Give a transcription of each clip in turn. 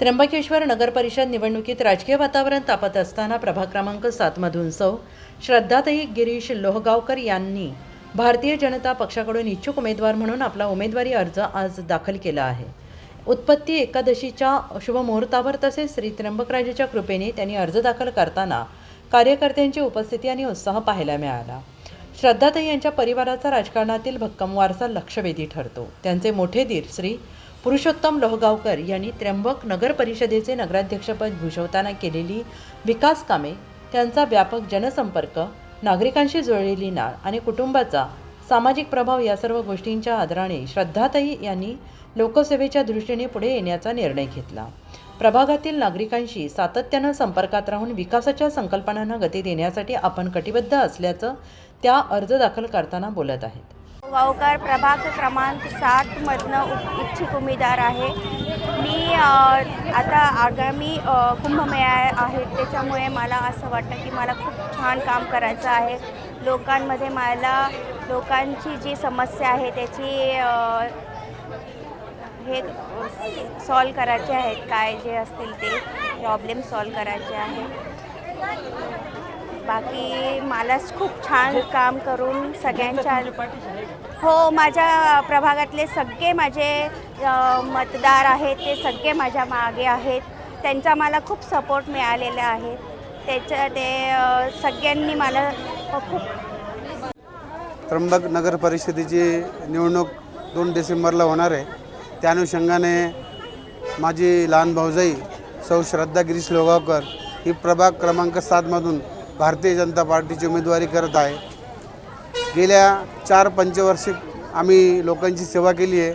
त्र्यंबकेश्वर नगर परिषद निवडणुकीत राजकीय वातावरण तापत असताना प्रभाग क्रमांक सातमधून सौ श्रद्धाताई गिरीश लोहगावकर यांनी भारतीय जनता पक्षाकडून इच्छुक उमेदवार म्हणून आपला उमेदवारी अर्ज आज दाखल केला आहे. उत्पत्ती एकादशीच्या शुभमुहूर्तावर तसेच श्री त्र्यंबकराजेच्या कृपेने त्यांनी अर्ज दाखल करताना कार्यकर्त्यांची उपस्थिती आणि उत्साह पाहायला मिळाला. श्रद्धाताई यांच्या परिवाराचा राजकारणातील भक्कम वारसा लक्षवेधी ठरतो. त्यांचे मोठे धीर श्री पुरुषोत्तम लोहगावकर यांनी त्र्यंबक नगर परिषदेचे नगराध्यक्षपद भूषवताना केलेली विकास कामे त्यांचा व्यापक जनसंपर्क नागरिकांशी जुळलेली नाळ आणि कुटुंबाचा सामाजिक प्रभाव या सर्व गोष्टींच्या आदराने श्रद्धाताई यांनी लोकसेवेच्या दृष्टीने पुढे येण्याचा निर्णय घेतला. प्रभागातील नागरिकांशी सातत्यानं संपर्कात राहून विकासाच्या संकल्पनांना गती देण्यासाठी आपण कटिबद्ध असल्याचं त्या अर्ज दाखल करताना बोलत आहेत. वावकार प्रभाग क्रमांक सातमधनं उप इच्छुक उमेदवार आहे. मी आता आगामी कुंभमेळा आहेत त्याच्यामुळे मला असं वाटतं की मला खूप छान काम करायचं आहे. लोकांमध्ये मला लोकांची जी समस्या आहे त्याची हे सॉल्व करायचे आहेत. काय जे असतील ते प्रॉब्लेम सॉल्व करायचे आहे बाकी मलाच खूप छान काम करून सगळ्यांच्या हो माझ्या प्रभागातले सगळे माझे मतदार आहेत ते सगळे माझ्या मागे आहेत. त्यांचा मला खूप सपोर्ट मिळालेला आहे. त्याच्या ते सगळ्यांनी मला खूप त्र्यंबक नगर परिषदेची निवडणूक दोन डिसेंबरला होणार आहे. त्या अनुषंगाने माझी लहान भाऊजाई सौ श्रद्धा गिरीश लोगावकर ही प्रभाग क्रमांक सातमधून भारतीय जनता पार्टीची उमेदवारी करत आहे. गेल्या चार पंचवार्षिक आम्ही लोकांची सेवा केली आहे.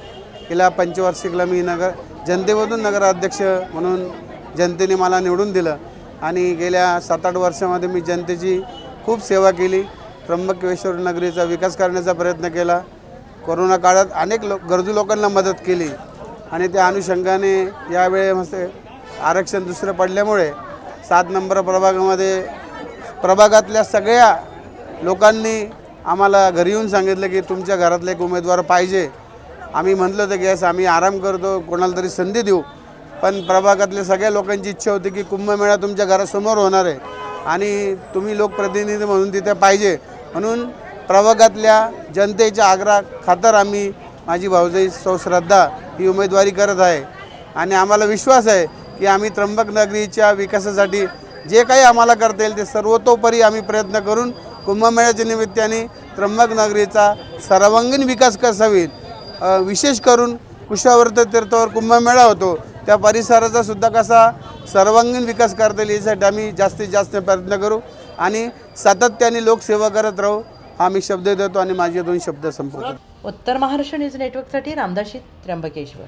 गेल्या पंचवार्षिकला मी नगर जनतेमधून नगराध्यक्ष म्हणून जनतेने मला निवडून दिलं. आणि गेल्या सात आठ वर्षामध्ये मी जनतेची खूप सेवा केली. त्र्यंबकेश्वर नगरीचा विकास करण्याचा प्रयत्न केला. कोरोना काळात अनेक लोक गरजू लोकांना मदत केली. आणि त्या अनुषंगाने यावेळी मस्त आरक्षण दुसरं पडल्यामुळे सात नंबर प्रभागामध्ये प्रभागातल्या सगळ्या लोकांनी आम्हाला घरी येऊन सांगितलं की तुमच्या घरातला एक उमेदवार पाहिजे. आम्ही म्हटलं होतं की यास आम्ही आराम करतो कोणाला तरी संधी देऊ. पण प्रभागातल्या सगळ्या लोकांची इच्छा होती की कुंभमेळा तुमच्या घरासमोर होणार आहे आणि तुम्ही लोकप्रतिनिधी म्हणून तिथे पाहिजे. म्हणून प्रभागातल्या जनतेच्या आग्रा खातर आम्ही माझी भाऊजाई सौ श्रद्धा ही उमेदवारी करत आहे. आणि आम्हाला विश्वास आहे की आम्ही त्र्यंबक नगरीच्या विकासासाठी जे काही आम्हाला करता येईल ते सर्वतोपरी आम्ही प्रयत्न करून कुंभमेळ्याच्या निमित्ताने त्र्यंबक नगरीचा सर्वांगीण विकास कसा होईल विशेष करून कुशावर्त तीर्थावर कुंभमेळा होतो त्या परिसराचा सुद्धा कसा सर्वांगीण विकास करता येईल यासाठी आम्ही जास्तीत जास्त प्रयत्न करू आणि सातत्याने लोकसेवा करत राहू हा मी शब्द देतो आणि माझे दोन शब्द संपवतो. उत्तर महाराष्ट्र न्यूज नेटवर्कसाठी रामदाशी त्र्यंबकेश्वर.